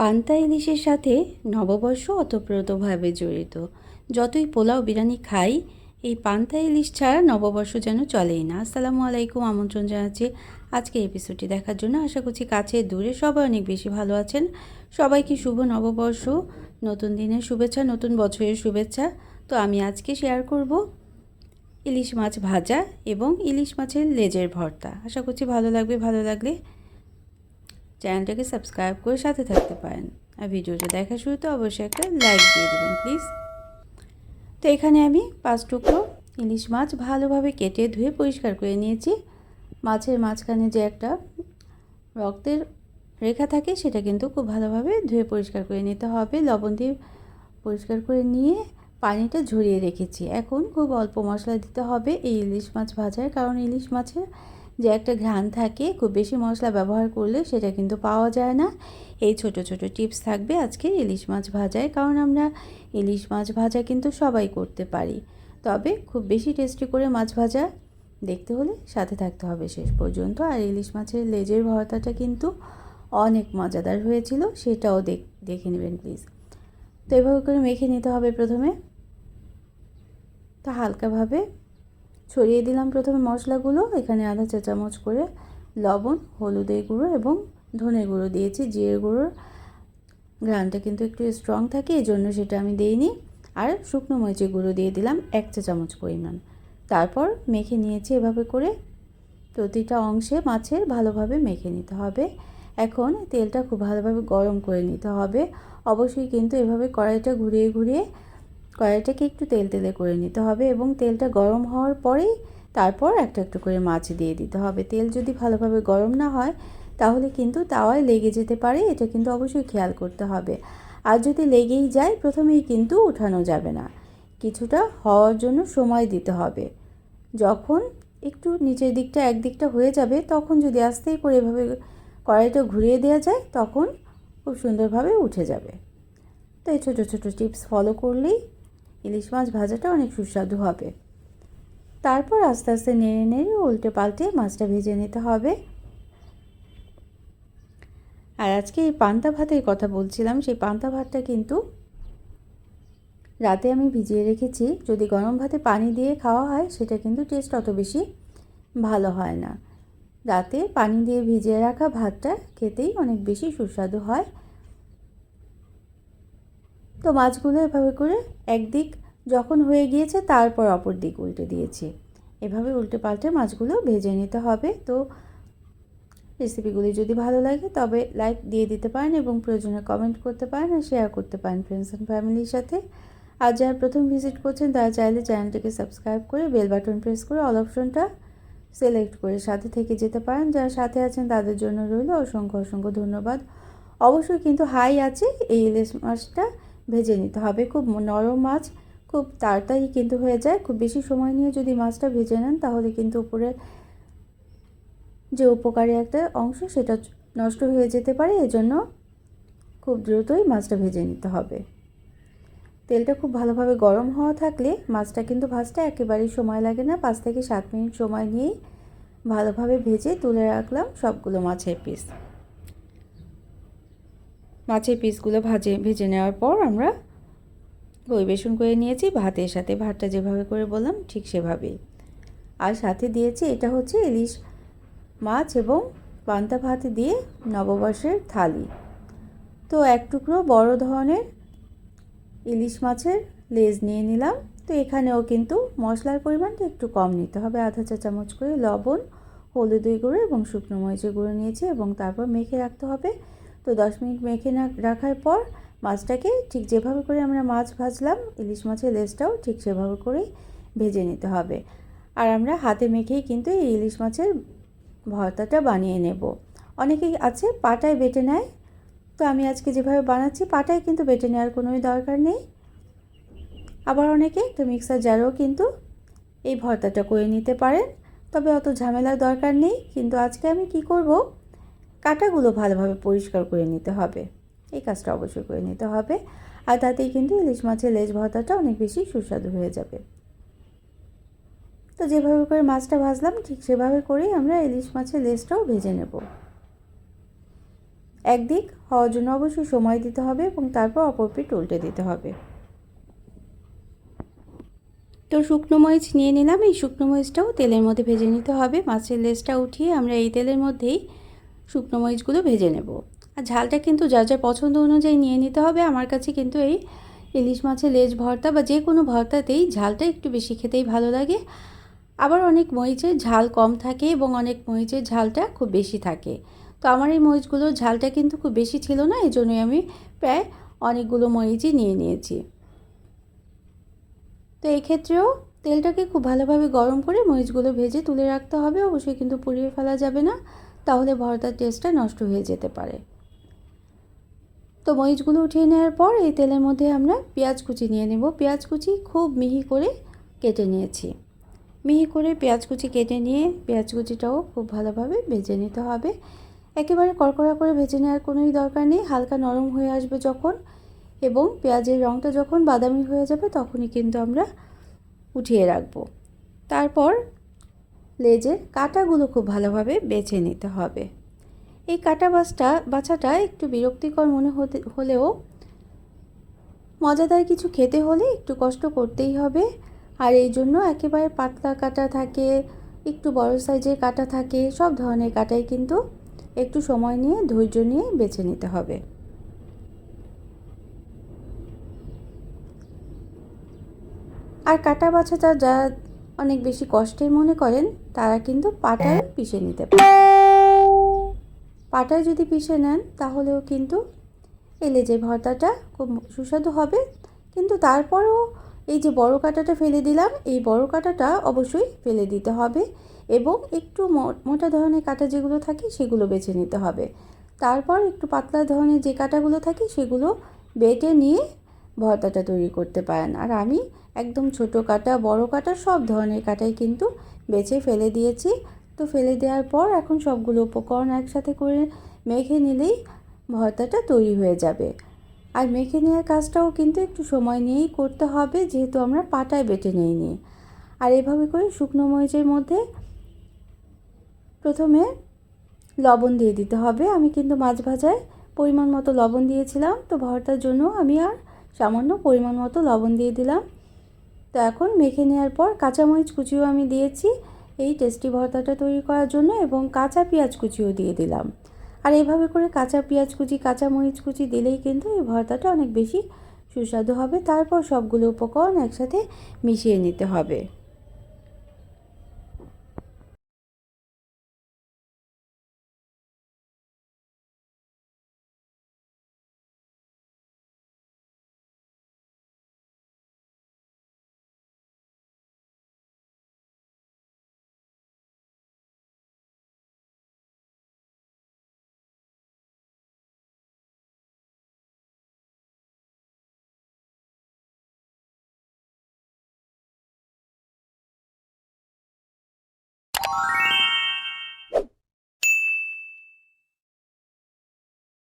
পান্তা ইলিশের সাথে নববর্ষ ওতপ্রোতভাবে জড়িত। যতই পোলাও, বিরিয়ানি খাই, এই পান্তা ইলিশ ছাড়া নববর্ষ যেন চলেই না। আসসালামু আলাইকুম, আমন্ত্রণ জানাচ্ছি আজকে এপিসোডটি দেখার জন্য। আশা করছি কাছে দূরে সবাই অনেক বেশি ভালো আছেন। সবাইকে শুভ নববর্ষ, নতুন দিনের শুভেচ্ছা, নতুন বছরের শুভেচ্ছা। তো আমি আজকে শেয়ার করব ইলিশ মাছ ভাজা এবং ইলিশ মাছের লেজের ভর্তা। আশা করছি ভালো লাগবে, ভালো লাগলে চ্যানেলটাকে সাবস্ক্রাইব করে সাথে থাকতে পারেন। আর ভিডিওটা দেখা শুরুতে অবশ্যই একটা লাইক দিয়ে দেবেন, প্লিজ। তো এখানে আমি পাঁচ টুকরো ইলিশ মাছ ভালোভাবে কেটে ধুয়ে পরিষ্কার করে নিয়েছি। মাছের মাঝখানে যে একটা রক্তের রেখা থাকে, সেটা কিন্তু খুব ভালোভাবে ধুয়ে পরিষ্কার করে নিতে হবে। লবণ দিয়ে পরিষ্কার করে নিয়ে পানিটা ঝরিয়ে রেখেছি। এখন খুব অল্প মশলা দিতে হবে এই ইলিশ মাছ ভাজার, কারণ ইলিশ মাছের যে একটা ঘ্রাণ থাকে, খুব বেশি মশলা ব্যবহার করলে সেটা কিন্তু পাওয়া যায় না। এই ছোট ছোট টিপস থাকবে আজকে ইলিশ মাছ ভাজায়, কারণ আমরা ইলিশ মাছ ভাজা কিন্তু সবাই করতে পারি। তবে খুব বেশি টেস্টি করে মাছ ভাজা দেখতে হলে সাথে থাকতে হবে শেষ পর্যন্ত। আর ইলিশ মাছের লেজের ভর্তাটা কিন্তু অনেক মজাদার হয়েছিল, সেটাও দেখ নেবেন প্লিজ। তো এভাবে করে মেখে নিতে হবে প্রথমে। তা হালকাভাবে ছড়িয়ে দিলাম প্রথমে মশলাগুলো। এখানে আধা চা চামচ করে, লবণ, হলুদের গুঁড়ো এবং ধনে গুঁড়ো দিয়েছি, জিরে গুঁড়োর। ঘ্রানটা কিন্তু একটু স্ট্রং থাকে এই জন্য সেটা আমি দিইনি। আর শুকনো মরিচের গুঁড়ো দিয়ে দিলাম এক চা চামচ পরিমাণ। তারপর মেখে নিয়েছি এভাবে করে। প্রতিটা অংশে মাছের ভালোভাবে মেখে নিতে হবে। এখন তেলটা খুব ভালোভাবে গরম করে নিতে হবে। অবশ্যই কিন্তু এভাবে কড়াইটা ঘুরিয়ে ঘুরিয়ে কড়াইটাকে একটু তেল তেলে করে নিতে হবে এবং তেলটা গরম হওয়ার পরেই তারপর একটা একটু করে মাছ দিয়ে দিতে হবে। তেল যদি ভালোভাবে গরম না হয়, তাহলে কিন্তু তাওয়ায় লেগে যেতে পারে, এটা কিন্তু অবশ্যই খেয়াল করতে হবে। আর যদি লেগেই যায়, প্রথমেই কিন্তু উঠানো যাবে না। কিছুটা হওয়ার জন্য সময় দিতে হবে। যখন একটু নিচের দিকটা একদিকটা হয়ে যাবে, তখন যদি আস্তেই করে এভাবে কড়াইটা ঘুরিয়ে দেওয়া যায়, তখন খুব সুন্দরভাবে উঠে যাবে। তো এই ছোটো ছোটো টিপস ফলো করলেই ইলিশ মাছ ভাজাটা অনেক সুস্বাদু হবে। তারপর আস্তে আস্তে নেড়ে নেড়ে উল্টে পাল্টে মাছটা ভেজে নিতে হবে। আর আজকে এই পান্তা ভাতের কথা বলছিলাম, সেই পান্তা ভাতটা কিন্তু রাতে আমি ভিজিয়ে রেখেছি। যদি গরম ভাতে পানি দিয়ে খাওয়া হয়, সেটা কিন্তু টেস্ট অত বেশি ভালো হয় না। রাতে পানি দিয়ে ভিজিয়ে রাখা ভাতটা খেতেই অনেক বেশি সুস্বাদু হয়। তো মাছগুলো এভাবে করে একদিক যখন হয়ে গিয়েছে তারপর অপর দিক উল্টে দিয়েছি। এভাবে উল্টে পাল্টে মাছগুলো ভেজে নিতে হবে। তো রেসিপিগুলি যদি ভালো লাগে তবে লাইক দিয়ে দিতে পারেন এবং প্রয়োজনে কমেন্ট করতে পারেন আর শেয়ার করতে পারেন ফ্রেন্ডস অ্যান্ড ফ্যামিলির সাথে। আর যারা প্রথম ভিজিট করছেন তারা চাইলে চ্যানেলটিকে সাবস্ক্রাইব করে বেল বাটন প্রেস করে অল অপশনটা সিলেক্ট করে সাথে থেকে যেতে পারেন। যারা সাথে আছেন তাদের জন্য রইল অসংখ্য অসংখ্য ধন্যবাদ। অবশ্যই কিন্তু হাই আছে এই ইলিশ মাছটা। ভেজে নিতে হবে। খুব নরম মাছ, খুব তাড়াতাড়ি কিন্তু হয়ে যায়। খুব বেশি সময় নিয়ে যদি মাছটা ভেজে নেন, তাহলে কিন্তু উপরে যে উপকারী একটা অংশ, সেটা নষ্ট হয়ে যেতে পারে। এজন্য খুব দ্রুতই মাছটা ভেজে নিতে হবে। তেলটা খুব ভালোভাবে গরম হওয়া থাকলে মাছটা কিন্তু ভাজতে একেবারেই সময় লাগে না। পাঁচ থেকে সাত মিনিট সময় নিয়েই ভালোভাবে ভেজে তুলে রাখলাম সবগুলো মাছের পিস মাছের পিসগুলো ভাজে, ভেজে নেওয়ার পর আমরা পরিবেশন করে নিয়েছি। ভাতের সাথে ভাতটা যেভাবে করে বললাম, ঠিক সেভাবেই। আর সাথে দিয়েছি, এটা হচ্ছে ইলিশ মাছ এবং পান্তা ভাত দিয়ে নববর্ষের থালি। তো এক টুকরো বড় ধরনের ইলিশ মাছের লেজ নিয়ে নিলাম। তো এখানেও কিন্তু মশলার পরিমাণটা একটু কম নিতে হবে। আধা চা চামচ করে লবণ হলুদের গুঁড়ো এবং শুকনো মরিচের গুঁড়ো নিয়েছি এবং তারপর মেখে রাখতে হবে। তো দশ মিনিট মেখে না, রাখার পর মাছটাকে ঠিক যেভাবে করে আমরা মাছ ভাজলাম, ইলিশ মাছের লেজটাও ঠিক সেভাবে করেই ভেজে নিতে হবে। আর আমরা হাতে মেখেই কিন্তু এই ইলিশ মাছের ভর্তাটা বানিয়ে নেব। অনেকেই আছে পাটায় বেটে নেয়, তো আমি আজকে যেভাবে বানাচ্ছি পাটায় কিন্তু বেটে নেওয়ার কোনোই দরকার নেই। আবার অনেকে তো মিক্সার জারেও কিন্তু এই ভর্তাটা করে নিতে পারেন, তবে অত ঝামেলার দরকার নেই। কিন্তু আজকে আমি কি করব? কাটাগুলো ভালোভাবে পরিষ্কার করে নিতে হবে। এই কাজটা অবশ্যই করে নিতে হবে। আর তাতেই কিন্তু ইলিশ মাছের লেজ ভর্তাটা অনেক বেশি সুস্বাদু হয়ে যাবে। তো যেভাবে করে মাছটা ভাজলাম, ঠিক সেভাবে করেই আমরা ইলিশ মাছের লেজটাও ভেজে নেব। একদিক হওয়ার জন্য অবশ্যই সময় দিতে হবে এবং তারপর অপর পিঠ উল্টে দিতে হবে। তো শুকনো মরিচ নিয়ে নিলাম। এই শুকনো মরিচটাও তেলের মধ্যে ভেজে নিতে হবে। মাছের লেজটা উঠিয়ে আমরা এই তেলের মধ্যেই শুকনো মরিচগুলো ভেজে নেব। আর ঝালটা কিন্তু যার যার পছন্দ অনুযায়ী নিয়ে নিতে হবে। আমার কাছে কিন্তু এই ইলিশ মাছের লেজ ভর্তা বা যে কোনো ভর্তাতেই ঝালটা একটু বেশি খেতেই ভালো লাগে। আবার অনেক মরিচের ঝাল কম থাকে এবং অনেক মরিচের ঝালটা খুব বেশি থাকে। তো আমার এই মরিচগুলোর ঝালটা কিন্তু খুব বেশি ছিল না এই জন্যই আমি প্রায় অনেকগুলো মরিচই নিয়ে নিয়েছি। তো এই ক্ষেত্রেও তেলটাকে খুব ভালোভাবে গরম করে মরিচগুলো ভেজে তুলে রাখতে হবে। অবশ্যই কিন্তু পুড়িয়ে ফেলা যাবে না। তাহলে ভর্তার টেস্টটা নষ্ট হয়ে যেতে পারে। তো মরিচগুলো উঠিয়ে নেওয়ার পর এই তেলের মধ্যে আমরা পেঁয়াজ কুচি নিয়ে নেব। পেঁয়াজ কুচি খুব মিহি করে কেটে নিয়েছি। মিহি করে পেঁয়াজ কুচি কেটে নিয়ে পেঁয়াজ কুচিটাও খুব ভালোভাবে ভেজে নিতে হবে। একেবারে কড়কড়া করে ভেজে নেওয়ার কোনোই দরকার নেই। হালকা নরম হয়ে আসবে যখন এবং পেঁয়াজের রঙটা যখন বাদামি হয়ে যাবে তখনই কিন্তু আমরা উঠিয়ে রাখব। তারপর লেজের কাটাগুলো খুব ভালোভাবে বেছে নিতে হবে। এই কাটা বাছটা বাছাটা একটু বিরক্তিকর মনে হতে, হলেও মজাদার কিছু খেতে হলে একটু কষ্ট করতেই হবে। আর এই জন্য একেবারে পাতলা কাটা থাকে, একটু বড় সাইজের কাটা থাকে, সব ধরনের কাটাই কিন্তু একটু সময় নিয়ে, ধৈর্য নিয়ে বেছে নিতে হবে। আর কাটা বাছাটা যা অনেক বেশি কষ্টের মনে করেন তারা কিন্তু পাটায় পিষে নিতে পারে। পাটায় যদি পিষে নেন তাহলেও কিন্তু এলে যে ভর্তাটা খুব সুস্বাদু হবে। কিন্তু তারপরেও এই যে বড় কাঁটাটা ফেলে দিলাম এই বড় কাঁটাটা অবশ্যই ফেলে দিতে হবে এবং একটু মোটা ধরনের কাঁটা যেগুলো থাকে সেগুলো বেছে নিতে হবে। তারপর একটু পাতলা ধরনের যে কাঁটাগুলো থাকে সেগুলো বেটে নিয়ে ভর্তাটা তৈরি করতে পারেন। আর আমি একদম ছোট কাটা, বড় কাটা সব ধরনের কাটাই কিন্তু বেছে ফেলে দিয়েছি। তো ফেলে দেওয়ার পর এখন সবগুলো উপকরণ একসাথে করে মেখে নিলেই ভর্তাটা তৈরি হয়ে যাবে। আর মেখে নেওয়ার কাজটাও কিন্তু একটু সময় নিয়েই করতে হবে, যেহেতু আমরা পাটায় বেটে নিই আর এভাবে করে শুকনো মরিচের মধ্যে প্রথমে লবণ দিয়ে দিতে হবে। আমি কিন্তু মাছ ভাজায় পরিমাণ মতো লবণ দিয়েছিলাম, তো ভর্তার জন্য আমি আর সামান্য পরিমাণ মতো লবণ দিয়ে দিলাম। তো এখন মেখে নেওয়ার পর কাঁচামরিচ কুচিও আমি দিয়েছি, এই টেস্টি ভর্তাটা তৈরি করার জন্য এবং কাঁচা পেঁয়াজ কুচিও দিয়ে দিলাম। আর এভাবে করে কাঁচা পেঁয়াজ কুচি কাঁচা মরিচ কুচি দিলেই কিন্তু এই ভর্তাটা অনেক বেশি সুস্বাদু হবে। তারপর সবগুলো উপকরণ একসাথে মিশিয়ে নিতে হবে।